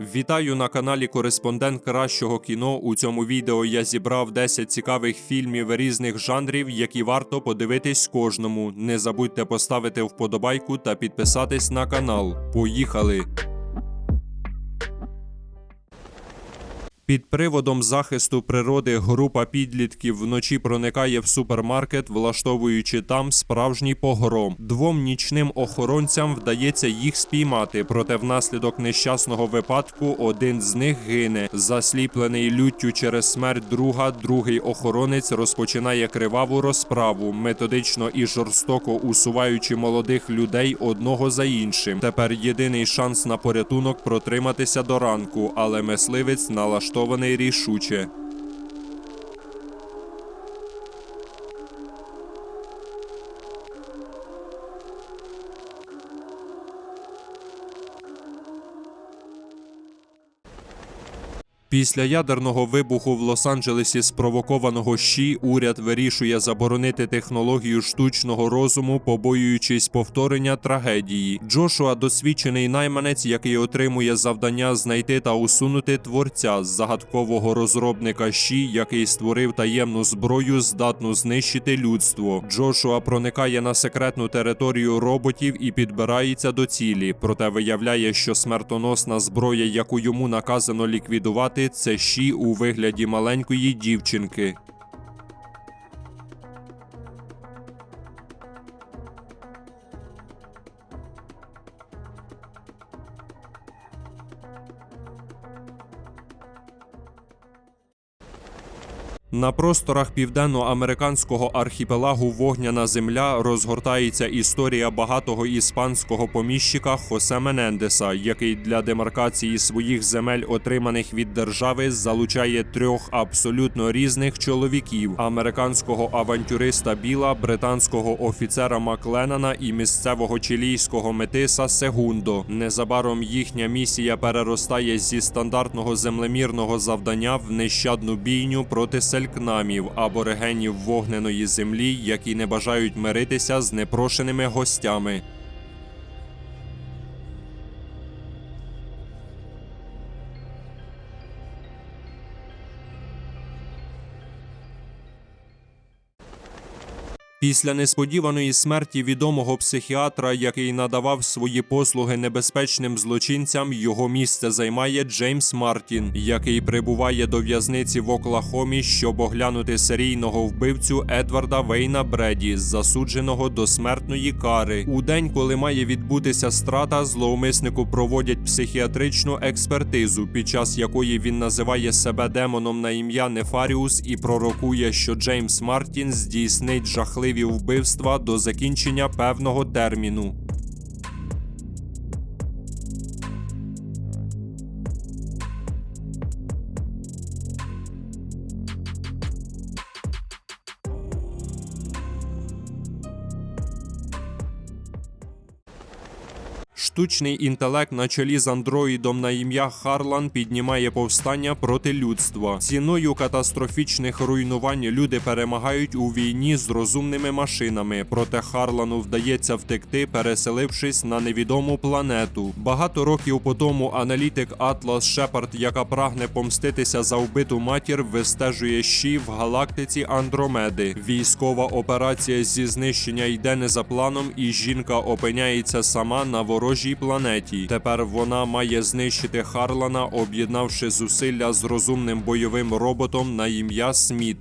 Вітаю на каналі Кореспондент Кращого кіно. У цьому відео я зібрав 10 цікавих фільмів різних жанрів, які варто подивитись кожному. Не забудьте поставити вподобайку та підписатись на канал. Поїхали! Під приводом захисту природи група підлітків вночі проникає в супермаркет, влаштовуючи там справжній погром. Двом нічним охоронцям вдається їх спіймати, проте внаслідок нещасного випадку один з них гине. Засліплений люттю через смерть друга, другий охоронець розпочинає криваву розправу, методично і жорстоко усуваючи молодих людей одного за іншим. Тепер єдиний шанс на порятунок протриматися до ранку, але мисливець налаштований рішуче. Після ядерного вибуху в Лос-Анджелесі, спровокованого щі, уряд вирішує заборонити технологію штучного розуму, побоюючись повторення трагедії. Джошуа досвідчений найманець, який отримує завдання знайти та усунути творця з загадкового розробника щі, який створив таємну зброю, здатну знищити людство. Джошуа проникає на секретну територію роботів і підбирається до цілі, проте виявляє, що смертоносна зброя, яку йому наказано ліквідувати, це щі у вигляді маленької дівчинки. На просторах південноамериканського архіпелагу Вогняна земля розгортається історія багатого іспанського поміщика Хосе Менендеса, який для демаркації своїх земель, отриманих від держави, залучає трьох абсолютно різних чоловіків: американського авантюриста Біла, британського офіцера Макленана і місцевого чилійського метиса Сегундо. Незабаром їхня місія переростає зі стандартного землемірного завдання в нещадну бійню проти селькнамів аборигенів вогненої землі, які не бажають миритися з непрошеними гостями. Після несподіваної смерті відомого психіатра, який надавав свої послуги небезпечним злочинцям, його місце займає Джеймс Мартін, який прибуває до в'язниці в Оклахомі, щоб оглянути серійного вбивцю Едварда Вейна Бреді, засудженого до смертної кари. У день, коли має відбутися страта, зловмиснику проводять психіатричну експертизу, під час якої він називає себе демоном на ім'я Нефаріус і пророкує, що Джеймс Мартін здійснить жахливі вбивства до закінчення певного терміну. Штучний інтелект на чолі з андроїдом на ім'я Харлан піднімає повстання проти людства. Ціною катастрофічних руйнувань люди перемагають у війні з розумними машинами. Проте Харлану вдається втекти, переселившись на невідому планету. Багато років по тому аналітик Атлас Шепард, яка прагне помститися за вбиту матір, вистежує щі в галактиці Андромеди. Військова операція зі знищення йде не за планом, і жінка опиняється сама на ворожій планеті. Тепер вона має знищити Харлана, об'єднавши зусилля з розумним бойовим роботом на ім'я Сміт.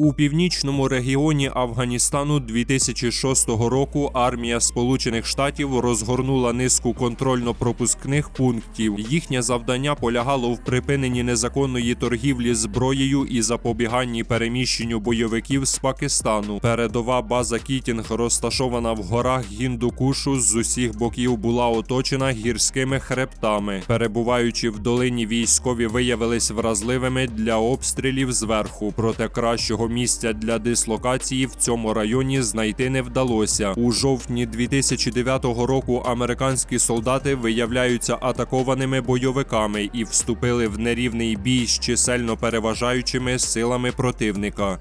У північному регіоні Афганістану 2006 року армія Сполучених Штатів розгорнула низку контрольно-пропускних пунктів. Їхнє завдання полягало в припиненні незаконної торгівлі зброєю і запобіганні переміщенню бойовиків з Пакистану. Передова база Кітінг, розташована в горах Гіндукушу, з усіх боків була оточена гірськими хребтами. Перебуваючи в долині, військові виявились вразливими для обстрілів зверху, проте кращого місця для дислокації в цьому районі знайти не вдалося. У жовтні 2009 року американські солдати виявляються атакованими бойовиками і вступили в нерівний бій з чисельно переважаючими силами противника.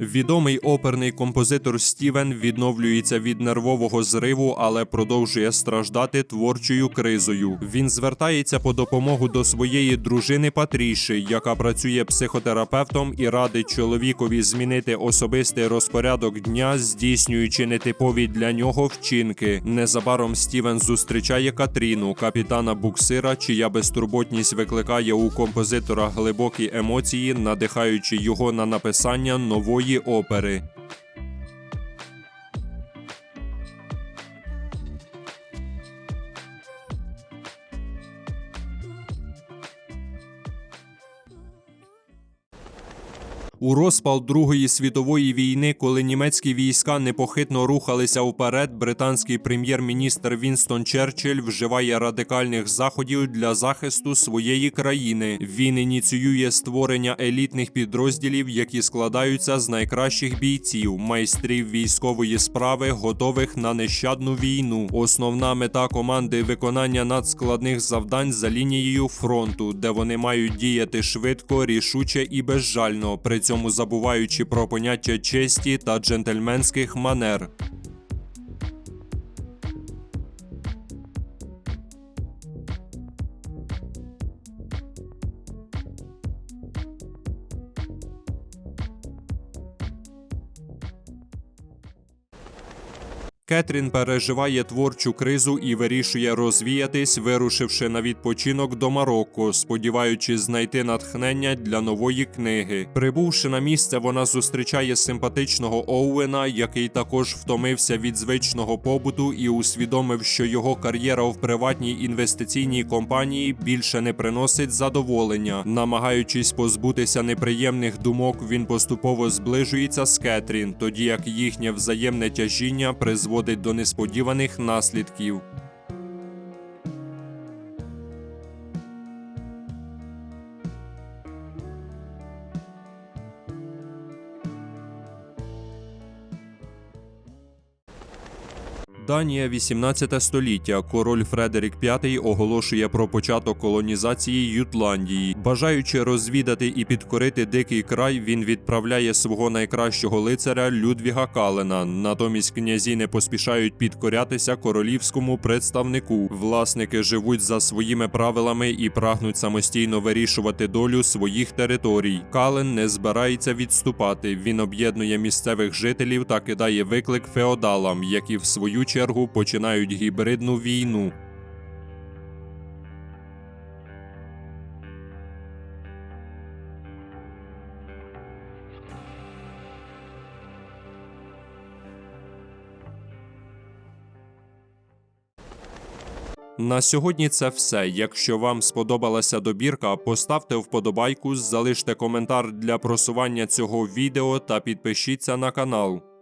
Відомий оперний композитор Стівен відновлюється від нервового зриву, але продовжує страждати творчою кризою. Він звертається по допомогу до своєї дружини Патріші, яка працює психотерапевтом і радить чоловікові змінити особистий розпорядок дня, здійснюючи нетипові для нього вчинки. Незабаром Стівен зустрічає Катріну, капітана буксира, чия безтурботність викликає у композитора глибокі емоції, надихаючи його на написання нової опери. У розпал Другої світової війни, коли німецькі війська непохитно рухалися вперед, британський прем'єр-міністр Вінстон Черчилль вживає радикальних заходів для захисту своєї країни. Він ініціює створення елітних підрозділів, які складаються з найкращих бійців, майстрів військової справи, готових на нещадну війну. Основна мета команди виконання надскладних завдань за лінією фронту, де вони мають діяти швидко, рішуче і безжально, при цьому забуваючи про поняття честі та джентльменських манер. Кетрін переживає творчу кризу і вирішує розвіятись, вирушивши на відпочинок до Марокко, сподіваючись знайти натхнення для нової книги. Прибувши на місце, вона зустрічає симпатичного Оуена, який також втомився від звичного побуту і усвідомив, що його кар'єра в приватній інвестиційній компанії більше не приносить задоволення. Намагаючись позбутися неприємних думок, він поступово зближується з Кетрін, тоді як їхнє взаємне тяжіння призводить до несподіваних наслідків. Данія 18 століття. Король Фредерік V оголошує про початок колонізації Ютландії. Бажаючи розвідати і підкорити дикий край, він відправляє свого найкращого лицаря Людвіга Калена. Натомість князі не поспішають підкорятися королівському представнику. Власники живуть за своїми правилами і прагнуть самостійно вирішувати долю своїх територій. Кален не збирається відступати. Він об'єднує місцевих жителів та кидає виклик феодалам, які в свою чергу починають гібридну війну. На сьогодні це все. Якщо вам сподобалася добірка, поставте вподобайку, залиште коментар для просування цього відео та підпишіться на канал.